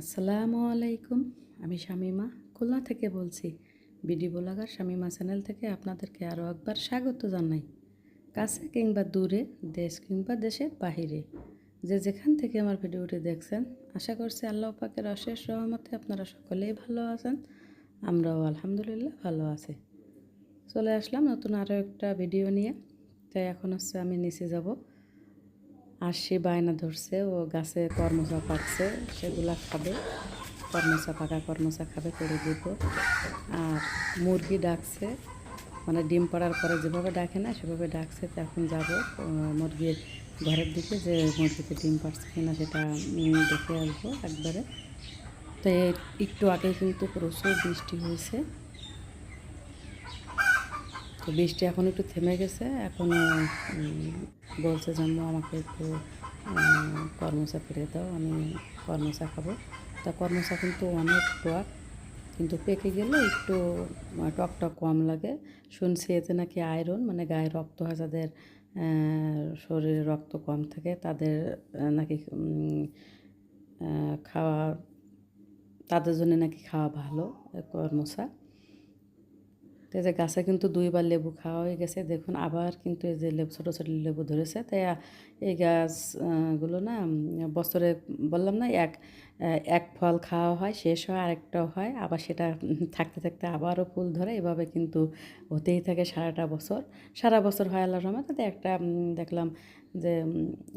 আসসালামু আলাইকুম, আমি শামিমা। খুলনা থেকে বলছি, বিডি ব্লগার শামিমা চ্যানেল থেকে আপনাদেরকে আরও একবার স্বাগত জানাই। কাছে কিংবা দূরে, দেশ কিংবা দেশের বাহিরে। যে যেখান থেকে আমার ভিডিওটি দেখছেন, আশা করছি আল্লাহ পাকের অশেষ রহমতে আপনারা সকলেই ভালো আছেন, আমরাও আলহামদুলিল্লাহ ভালো আছি। চলে আসলাম নতুন আরও একটা ভিডিও নিয়ে। তাই এখন হচ্ছে আমি নিচে যাব। আর সে বায়না ধরছে, ও গাছে কর্মচা পাকছে সেগুলা খাবে, কর্মচা পাকা কর্মচা খাবে, করে দিব। আর মুরগি ডাকছে মানে ডিম পাড়ার পরে যেভাবে ডাকে না, সেভাবে ডাকছে, তো এখন যাব মুরগির ঘরের দিকে, যে মুরগিতে ডিম পাড়ছে কিনা সেটা দেখে আসব একবারে। তো একটু আগে কিন্তু প্রচুর বৃষ্টি হয়েছে। তো বৃষ্টি এখন একটু থেমে গেছে, এখন বলছে জন্ম আমাকে একটু কর্মচা ফিরে দাও, আমি কর্মচা খাব। তা কর্মচা কিন্তু অনেক টক কিন্তু পেকে গেলে একটু টকটা কম লাগে। শুনছি এতে নাকি আয়রন মানে গায়ে রক্ত হয় যাদের শরীরে রক্ত কম থাকে, তাদের নাকি খাওয়া, তাদের জন্য নাকি খাওয়া ভালো এই কর্মচা। তো এই যে গাছে কিন্তু দুইবার লেবু খাওয়া হয়ে গেছে। দেখুন, আবার কিন্তু এই যে লেবু, ছোটো ছোটো লেবু ধরেছে। তাই এই গাছগুলো না, বছরে বললাম না, এক এক ফল খাওয়া হয়, শেষ হয়, আরেকটাও হয়। আবার সেটা থাকতে থাকতে আবারও ফুল ধরে। এভাবে কিন্তু হতেই থাকে সারাটা বছর। সারা বছর হয় আল্লাহর রহমতে। তাতে একটা দেখলাম যে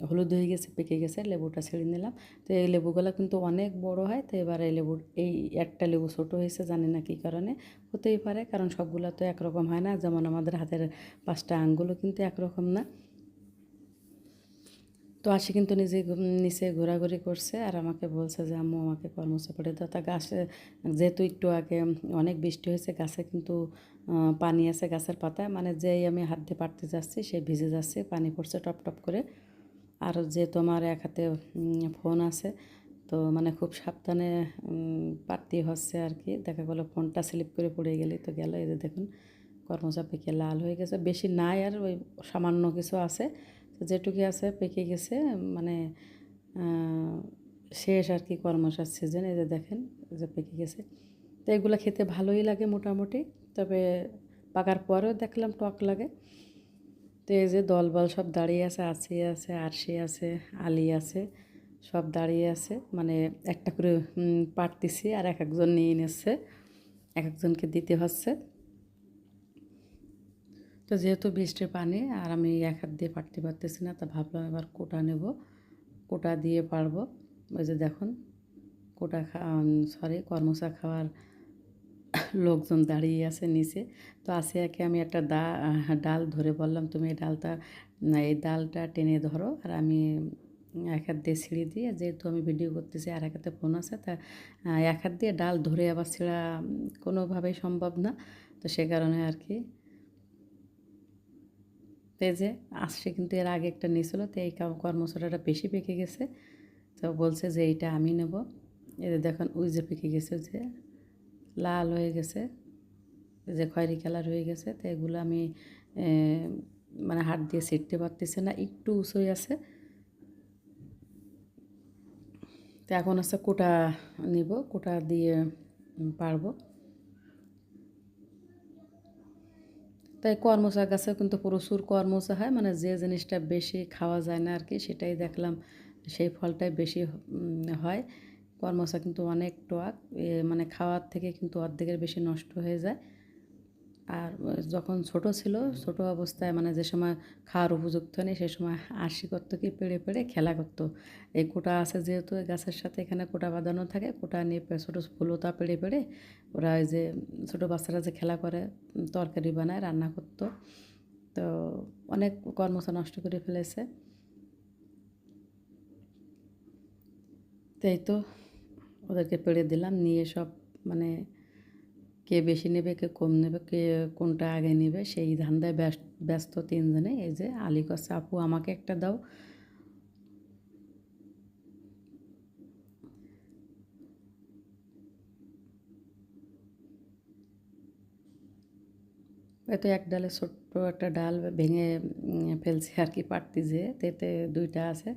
হলুদ হয়ে গেছে, পেকে গেছে, লেবুটা ছেড়ে নিলাম। তো এই লেবুগুলো কিন্তু অনেক বড় হয়। তো এবার এই লেবুর এই একটা লেবু ছোটো হয়েছে, জানি না কী কারণে। হতেই পারে, কারণ সবগুলো তো একরকম হয় না। যেমন আমাদের হাতের পাঁচটা আঙ্গুলও কিন্তু একরকম না। তো আসি কিন্তু নিজে নিচে ঘোরাঘুরি করছে আর আমাকে বলছে যে, আম্মু, আমাকে কর্মসা পড়ে দাও। তা গাছে, যেহেতু একটু আগে অনেক বৃষ্টি হয়েছে, গাছে কিন্তু পানি আছে গাছের পাতায়। মানে যেই আমি হাত দিয়ে পাড়তে যাচ্ছি, সে ভিজে যাচ্ছে, পানি পড়ছে টপ টপ করে। আর যেহেতু আমার এক হাতে ফোন আছে, তো মানে খুব সাবধানে পাড়তে হচ্ছে আর কি। দেখা গেলো ফোনটা স্লিপ করে পড়ে গেলে তো গেল। এই যে দেখুন কর্মচা পেকে লাল হয়ে গেছে। বেশি নাই আর ওই সামান্য কিছু আছে। যেটুকু আছে পেকে গেছে মানে শেষ আর কি কর্মশার সিজন এই যে দেখেন যে পেকে গেছে। তো এগুলো খেতে ভালোই লাগে মোটামুটি, তবে পাকার পরেও দেখলাম টক লাগে। তো এই যে দলবল সব দাঁড়িয়ে আছে আছে আছে, আরশি আছে, আলি আছে, সব দাঁড়িয়ে আছে। মানে একটা করে পারতেছি আর এক একজন নিয়ে নিচ্ছে, এক একজনকে দিতে হচ্ছে। তো যেহেতু বৃষ্টির পানি আর আমি এক হাত দিয়ে পারতে পারতেছি না, তা ভাবলাম এবার কোটা নেব। কোটা দিয়ে পারব। ওই যে দেখুন, কোটা সরি কর্মচা খাওয়ার লোকজন দাঁড়িয়ে আছে নিচে। তো আসিয়াকে আমি একটা দা ডাল ধরে বললাম, তুমি এই ডালটা এই ডালটা টেনে ধরো আর আমি এক হাত দিয়ে ছিঁড়ে দিয়ে, যেহেতু আমি ভিডিও করতেছি আর এক হাতে ফোন আছে, তা এক হাত দিয়ে ডাল ধরে আবার ছিঁড়া কোনোভাবেই সম্ভব না। তো সে কারণে আর কি তো এই যে আসছে কিন্তু এর আগে একটা নিয়েছিল, তো এই কর্মচারীটা বেশি পেকে গেছে। তো বলছে যে এইটা আমি নেব। যে দেখুন, ওই যে পেকে গেছে যে লাল হয়ে গেছে যে খয়েরি কালার হয়ে গেছে, তো এগুলো আমি মানে হাত দিয়ে ছিটতে পারতেছে না, একটু উঁচুই আছে। তো এখন আছে কোটা নিব, কোটা দিয়ে পারব। তাই কর্মচা গাছে কিন্তু প্রচুর কর্মচা হয় মানে যে জিনিসটা বেশি খাওয়া যায় না আর কি সেটাই দেখলাম সেই ফলটাই বেশি হয়। কর্মচা কিন্তু অনেক টক মানে খাওয়ার থেকে কিন্তু অর্ধেকের বেশি নষ্ট হয়ে যায়। আর যখন ছোট ছিল, ছোট অবস্থায় মানে যে সময় খাওয়ার উপযুক্ত নেই সেই সময় আরশি করতো কি, পেড়ে পেড়ে খেলা করতো। এই কোটা আছে যেহেতু গাছের সাথে এখানে কোটা বাঁধানো থাকে, কোটা নিয়ে ছোটো ফুলতা পেড়ে পেড়ে ওরা ওই যে ছোটো বাচ্চারা যে খেলা করে তরকারি বানায়, রান্না করতো। তো অনেক কর্মচা নষ্ট করে ফেলেছে। তাই তো ওদেরকে পেড়ে দিলাম, নিয়ে সব মানে কে বেশি নেবে, কে কম নেবে, কে কোনটা আগে নেবে, সেই ধান্দায় ব্যস্ত তিনজনে। এই যে আলী কচ্ছে আপু আমাকে একটা দাও। হয়তো এক ডালে ছোট্ট একটা ডাল ভেঙে ফেলছে আর কি পারতি যে, তেতে দুইটা আছে।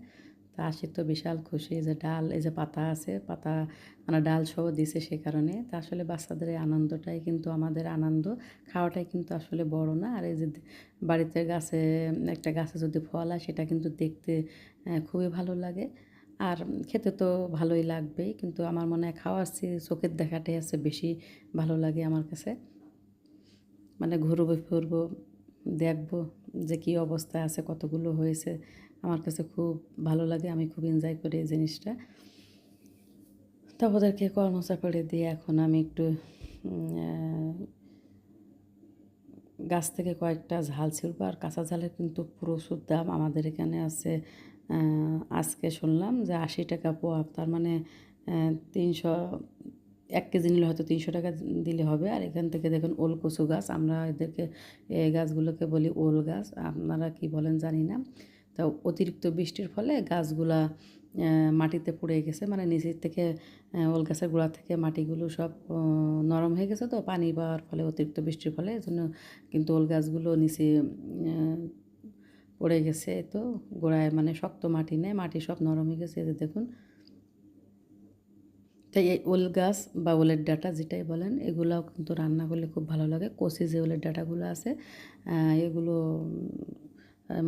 তা তা তো বিশাল খুশি যে ডাল, এই যে পাতা আছে, পাতা মানে ডাল সহ দিছে সে কারণে। তা আসলে বাচ্চাদের এই আনন্দটাই কিন্তু আমাদের আনন্দ। খাওয়াটাই কিন্তু আসলে বড় না। আর এই যে বাড়িতে গাছে, একটা গাছে যদি ফল হয় সেটা কিন্তু দেখতে খুবই ভালো লাগে। আর খেতে তো ভালোই লাগবেই। কিন্তু আমার মনে হয় খাওয়ার চোখের দেখাটাই আছে বেশি ভালো লাগে আমার কাছে। মানে ঘুরবো, ফিরবো, দেখব যে কী অবস্থায় আছে, কতগুলো হয়েছে। আমার কাছে খুব ভালো লাগে, আমি খুব এনজয় করি এই জিনিসটা। তা ওদেরকে কর্মচাপড়ে দিয়ে এখন আমি একটু গাছ থেকে কয়েকটা ঝাল ছিড়বো আর কাঁচা ঝালের কিন্তু প্রচুর দাম। আমাদের এখানে আছে আজকে শুনলাম যে আশি টাকা পোয়া তার মানে তিনশো, এক কেজি নিলে হয়তো তিনশো টাকা দিলে হবে। আর এখান থেকে দেখুন ওল কচু গাছ, আমরা এদেরকে, এই গাছগুলোকে বলি ওল গাছ। আপনারা কি বলেন জানি না। তো অতিরিক্ত বৃষ্টির ফলে গাছগুলা মাটিতে পড়ে গেছে। মানে নিচের থেকে ওল গাছের গোড়া থেকে মাটিগুলো সব নরম হয়ে গেছে তো, পানি পাওয়ার ফলে অতিরিক্ত বৃষ্টির ফলে। এজন্য কিন্তু ওল গাছগুলো নিচে পড়ে গেছে তো, গোড়ায় মানে শক্ত মাটি নেই, মাটি সব নরম হয়ে গেছে যে দেখুন। তাই এই ওল গাছ বা ওলের ডাটা যেটাই বলেন, এগুলোও কিন্তু রান্না করলে খুব ভালো লাগে। কষি যে ওলের ডাটাগুলো আছে এগুলো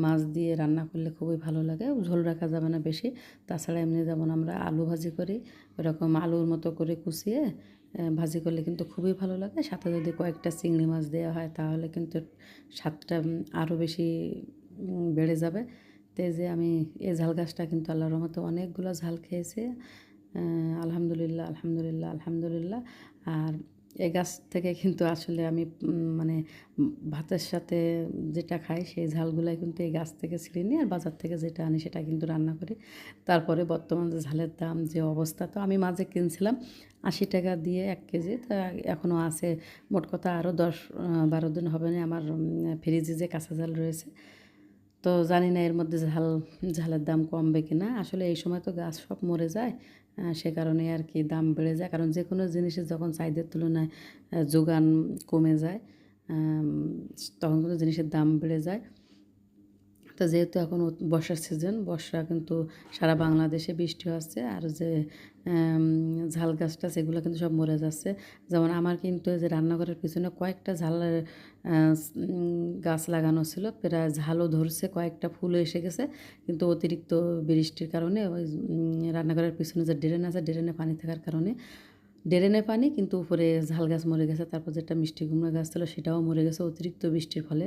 মাছ দিয়ে রান্না করলে খুবই ভালো লাগে। ঝোল রাখা যাবে না বেশি। তাছাড়া এমনি যেমন আমরা আলু ভাজি করি, ওরকম আলুর মতো করে কুচিয়ে ভাজি করলে কিন্তু খুবই ভালো লাগে। সাথে যদি কয়েকটা চিংড়ি মাছ দেওয়া হয়, তাহলে কিন্তু স্বাদটা আরও বেশি বেড়ে যাবে। তো যে আমি এই ঝাল গাছটা কিন্তু আল্লাহর রহমতে অনেকগুলো ঝাল খেয়েছি। আলহামদুলিল্লাহ আলহামদুলিল্লাহ আলহামদুলিল্লাহ। আর এই গাছ থেকে কিন্তু আসলে আমি মানে ভাতের সাথে যেটা খাই সেই ঝালগুলাই কিন্তু এই গাছ থেকে ছিঁড়ে নিই আর বাজার থেকে যেটা আনি সেটা কিন্তু রান্না করি। তারপরে বর্তমান যে ঝালের দাম, যে অবস্থা, তো আমি মাঝে কিনছিলাম আশি টাকা দিয়ে এক কেজি। তা এখনও আছে, মোট কথা আরও দশ বারো দিন হবে না আমার ফ্রিজে যে কাঁচা ঝাল রয়েছে। তো জানি না এর মধ্যে ঝাল, ঝালের দাম কমবে কি না আসলে এই সময় তো গাছ সব মরে যায়। সে কারণে আর কি দাম বেড়ে যায়। কারণ যে কোনো জিনিসের যখন চাহিদার তুলনায় যোগান কমে যায় তখন কিন্তু জিনিসের দাম বেড়ে যায়। তো যেহেতু এখন বর্ষার সিজন বর্ষা কিন্তু সারা বাংলাদেশে বৃষ্টি হচ্ছে, আর যে ঝাল গাছটা সেগুলো কিন্তু সব মরে যাচ্ছে। যেমন আমার কিন্তু যে রান্নাঘরের পিছনে কয়েকটা ঝালের গাছ লাগানো ছিল, প্রায় ঝালও ধরছে, কয়েকটা ফুলও এসে গেছে, কিন্তু অতিরিক্ত বৃষ্টির কারণে ওই রান্নাঘরের পিছনে যে ড্রেন আছে, ড্রেনে পানি থাকার কারণে ড্রেনে পানি, কিন্তু উপরে ঝাল গাছ মরে গেছে। তারপর যেটা মিষ্টি কুমড়া গাছ ছিল সেটাও মরে গেছে অতিরিক্ত বৃষ্টির ফলে।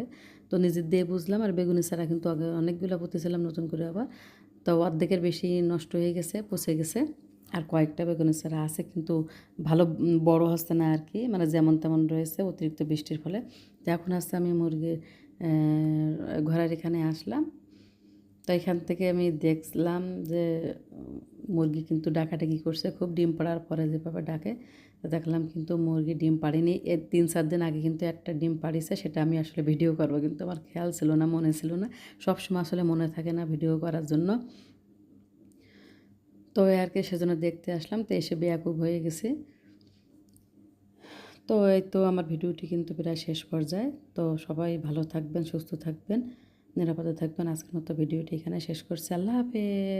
তো নিজের দিয়ে বুঝলাম, আর বেগুনি ছাড়া কিন্তু আগে অনেকগুলো পুঁতেছিলাম নতুন করে আবার। তো অর্ধেকের বেশি নষ্ট হয়ে গেছে, পচে গেছে। আর কয়েকটা বেগুনি ছাড়া আছে, কিন্তু ভালো বড় হচ্ছে না আর কি। মানে যেমন তেমন রয়েছে অতিরিক্ত বৃষ্টির ফলে। তো এখন আসছে আমি মুরগির ঘরের এখানে আসলাম। তো এখান থেকে আমি দেখলাম যে, মুরগি কিন্তু ডাকাডাকি করছে। খুব ডিম পাড়ার পরে যেভাবে ডাকে, তো দেখলাম কিন্তু মুরগি ডিম পাড়েনি। এর তিন চার দিন আগে কিন্তু একটা ডিম পাড়িছে, সেটা আমি আসলে ভিডিও করব। কিন্তু আমার খেয়াল ছিল না, মনে ছিল না। সবসময় আসলে মনে থাকে না ভিডিও করার জন্য। তো আর কি, সেজন্য দেখতে আসলাম। তো এসে বেয়াকুব হয়ে গেছে। তো এই তো আমার ভিডিওটি কিন্তু প্রায় শেষ পর্যায়ে। তো সবাই ভালো থাকবেন, সুস্থ থাকবেন। নিরাপদে থাকবেন। আজকের মতো ভিডিওটি এখানে শেষ করছি। আল্লাহ হাফেজ।